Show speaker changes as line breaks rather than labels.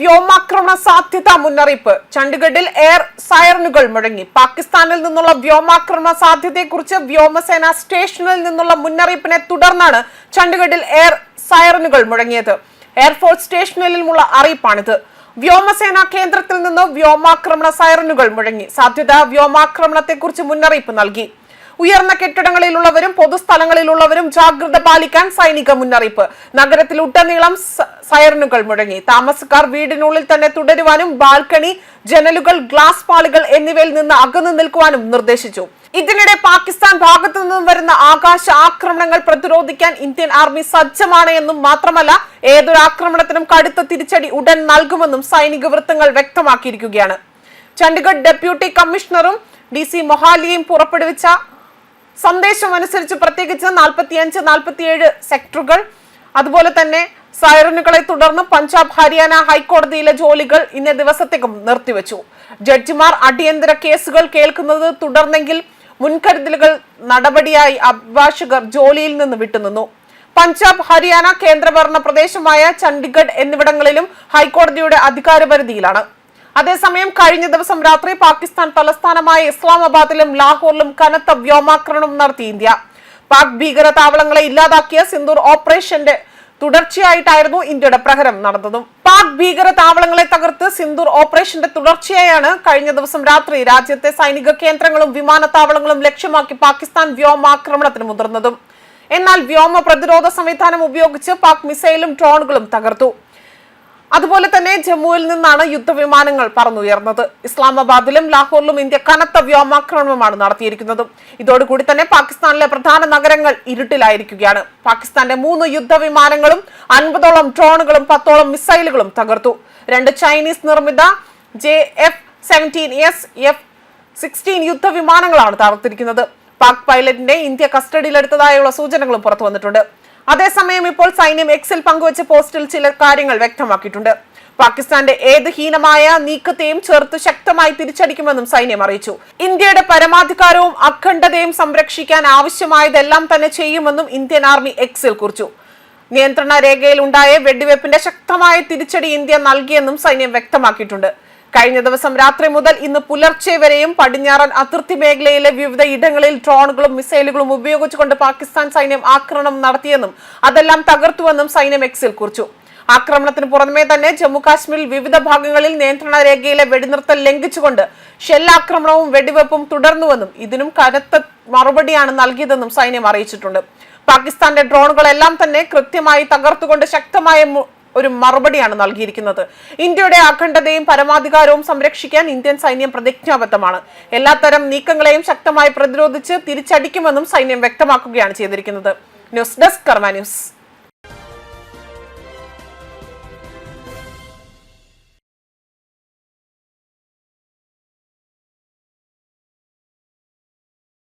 വ്യോമാക്രമണ സാധ്യത മുന്നറിയിപ്പ്. ചണ്ഡിഗഡിൽ എയർ സൈറനുകൾ മുഴങ്ങി. പാകിസ്ഥാനിൽ നിന്നുള്ള വ്യോമാക്രമണ സാധ്യതയെക്കുറിച്ച് വ്യോമസേന സ്റ്റേഷനിൽ നിന്നുള്ള മുന്നറിയിപ്പിനെ തുടർന്നാണ് ചണ്ഡിഗഡിൽ എയർ സൈറനുകൾ മുഴങ്ങിയത്. എയർഫോഴ്സ് സ്റ്റേഷനിലുമുള്ള അറിയിപ്പാണിത്. വ്യോമസേന കേന്ദ്രത്തിൽ നിന്ന് വ്യോമാക്രമണ സൈറനുകൾ മുഴങ്ങി. സാധ്യത വ്യോമാക്രമണത്തെക്കുറിച്ച് മുന്നറിയിപ്പ് നൽകി. ഉയർന്ന കെട്ടിടങ്ങളിലുള്ളവരും പൊതുസ്ഥലങ്ങളിലുള്ളവരും ജാഗ്രത പാലിക്കാൻ സൈനിക മുന്നറിയിപ്പ്. നഗരത്തിൽ ഉടനീളം സൈറനുകൾ മുഴങ്ങി. താമസക്കാർ വീടിനുള്ളിൽ തന്നെ തുടരുവാനും ബാൽക്കണി ജനലുകൾ ഗ്ലാസ് പാളികൾ എന്നിവയിൽ നിന്ന് അകന്നു നിൽക്കുവാനും നിർദ്ദേശിച്ചു. ഇതിനിടെ പാകിസ്ഥാൻ ഭാഗത്തു നിന്നും വരുന്ന ആകാശ ആക്രമണങ്ങൾ പ്രതിരോധിക്കാൻ ഇന്ത്യൻ ആർമി സജ്ജമാണ് എന്നും മാത്രമല്ല ഏതൊരു ആക്രമണത്തിനും കടുത്ത തിരിച്ചടി ഉടൻ നൽകുമെന്നും സൈനിക വൃത്തങ്ങൾ വ്യക്തമാക്കിയിരിക്കുകയാണ്. ചണ്ഡീഗഡ് ഡെപ്യൂട്ടി കമ്മീഷണറും ഡി സി മൊഹാലിയും പുറപ്പെടുവിച്ച സന്ദേശം അനുസരിച്ച് പ്രത്യേകിച്ച് നാൽപ്പത്തിയഞ്ച് നാൽപ്പത്തിയേഴ് സെക്ടറുകൾ. അതുപോലെ തന്നെ സൈറനുകളെ തുടർന്ന് പഞ്ചാബ് ഹരിയാന ഹൈക്കോടതിയിലെ ജോലികൾ ഇന്ന ദിവസത്തേക്കും നിർത്തിവെച്ചു. ജഡ്ജിമാർ അടിയന്തര കേസുകൾ കേൾക്കുന്നത് തുടർന്നെങ്കിൽ മുൻകരുതലുകൾ നടപടിയായി അഭിഭാഷകർ ജോലിയിൽ നിന്ന് വിട്ടുനിന്നു. പഞ്ചാബ് ഹരിയാന കേന്ദ്രഭരണ പ്രദേശമായ ചണ്ഡിഗഡ് എന്നിവിടങ്ങളിലും ഹൈക്കോടതിയുടെ അധികാരപരിധിയിലാണ്. അതേസമയം കഴിഞ്ഞ ദിവസം രാത്രി പാകിസ്ഥാൻ തലസ്ഥാനമായ ഇസ്ലാമാബാദിലും ലാഹോറിലും കനത്ത വ്യോമാക്രമണം നടത്തി ഇന്ത്യ. പാക് ഭീകര താവളങ്ങളെ ഇല്ലാതാക്കിയ സിന്ദൂർ ഓപ്പറേഷന്റെ തുടർച്ചയായിട്ടായിരുന്നു ഇന്ത്യയുടെ പ്രഹരം നടന്നതും. പാക് ഭീകര താവളങ്ങളെ തകർത്ത് സിന്ദൂർ ഓപ്പറേഷന്റെ തുടർച്ചയായാണ് കഴിഞ്ഞ ദിവസം രാത്രി രാജ്യത്തെ സൈനിക കേന്ദ്രങ്ങളും വിമാനത്താവളങ്ങളും ലക്ഷ്യമാക്കി പാകിസ്ഥാൻ വ്യോമാക്രമണത്തിന് മുതിർന്നതും. എന്നാൽ വ്യോമ പ്രതിരോധ സംവിധാനം ഉപയോഗിച്ച് പാക് മിസൈലും ഡ്രോണുകളും തകർത്തു. അതുപോലെ തന്നെ ജമ്മുവിൽ നിന്നാണ് യുദ്ധവിമാനങ്ങൾ പറന്നുയർന്നത്. ഇസ്ലാമാബാദിലും ലാഹോറിലും ഇന്ത്യ കനത്ത വ്യോമാക്രമണമാണ് നടത്തിയിരിക്കുന്നത്. ഇതോടുകൂടി തന്നെ പാകിസ്ഥാനിലെ പ്രധാന നഗരങ്ങൾ ഇരുട്ടിലായിരിക്കുകയാണ്. പാകിസ്ഥാന്റെ മൂന്ന് യുദ്ധവിമാനങ്ങളും അൻപതോളം ഡ്രോണുകളും പത്തോളം മിസൈലുകളും തകർത്തു. രണ്ട് ചൈനീസ് നിർമ്മിത J F seventeen S F sixteen യുദ്ധവിമാനങ്ങളാണ് തകർത്തിരിക്കുന്നത്. പാക് പൈലറ്റിനെ ഇന്ത്യ കസ്റ്റഡിയിലെടുത്തതായുള്ള സൂചനകളും പുറത്തു വന്നിട്ടുണ്ട് അതേസമയം ഇപ്പോൾ സൈന്യം എക്സിൽ പങ്കുവച്ച പോസ്റ്റിൽ ചില കാര്യങ്ങൾ വ്യക്തമാക്കിയിട്ടുണ്ട്. പാകിസ്ഥാന്റെ ഏത് ഹീനമായ നീക്കത്തെയും ചേർത്ത് ശക്തമായി തിരിച്ചടിക്കുമെന്നും സൈന്യം അറിയിച്ചു. ഇന്ത്യയുടെ പരമാധികാരവും അഖണ്ഡതയും സംരക്ഷിക്കാൻ ആവശ്യമായതെല്ലാം തന്നെ ചെയ്യുമെന്നും ഇന്ത്യൻ ആർമി എക്സിൽ കുറിച്ചു. നിയന്ത്രണ രേഖയിൽ ഉണ്ടായ വെടിവെപ്പിന്റെ ശക്തമായ തിരിച്ചടി ഇന്ത്യ നൽകിയെന്നും സൈന്യം വ്യക്തമാക്കിയിട്ടുണ്ട്. കഴിഞ്ഞ ദിവസം രാത്രി മുതൽ ഇന്ന് പുലർച്ചെ വരെയും പടിഞ്ഞാറൻ അതിർത്തി മേഖലയിലെ വിവിധ ഇടങ്ങളിൽ ഡ്രോണുകളും മിസൈലുകളും ഉപയോഗിച്ചുകൊണ്ട് പാകിസ്ഥാൻ സൈന്യം ആക്രമണം നടത്തിയെന്നും അതെല്ലാം തകർത്തുവെന്നും സൈന്യം എക്സിൽ കുറിച്ചു. ആക്രമണത്തിന് പുറമെ തന്നെ ജമ്മു കാശ്മീരിൽ വിവിധ ഭാഗങ്ങളിൽ നിയന്ത്രണ രേഖയിലെ വെടിനിർത്തൽ ലംഘിച്ചുകൊണ്ട് ഷെല്ലാക്രമണവും വെടിവെപ്പും തുടർന്നുവെന്നും ഇതിനും കനത്ത മറുപടിയാണ് നൽകിയതെന്നും സൈന്യം അറിയിച്ചിട്ടുണ്ട്. പാകിസ്ഥാന്റെ ഡ്രോണുകളെല്ലാം തന്നെ കൃത്യമായി തകർത്തുകൊണ്ട് ശക്തമായ ഒരു മറുപടിയാണ് നൽകിയിരിക്കുന്നത്. ഇന്ത്യയുടെ അഖണ്ഡതയും പരമാധികാരവും സംരക്ഷിക്കാൻ ഇന്ത്യൻ സൈന്യം പ്രതിജ്ഞാബദ്ധമാണ്. എല്ലാത്തരം നീക്കങ്ങളെയും ശക്തമായി പ്രതിരോധിച്ച് തിരിച്ചടിക്കുമെന്നും സൈന്യം വ്യക്തമാക്കുകയാണ് ചെയ്തിരിക്കുന്നത്. News desk Karma news.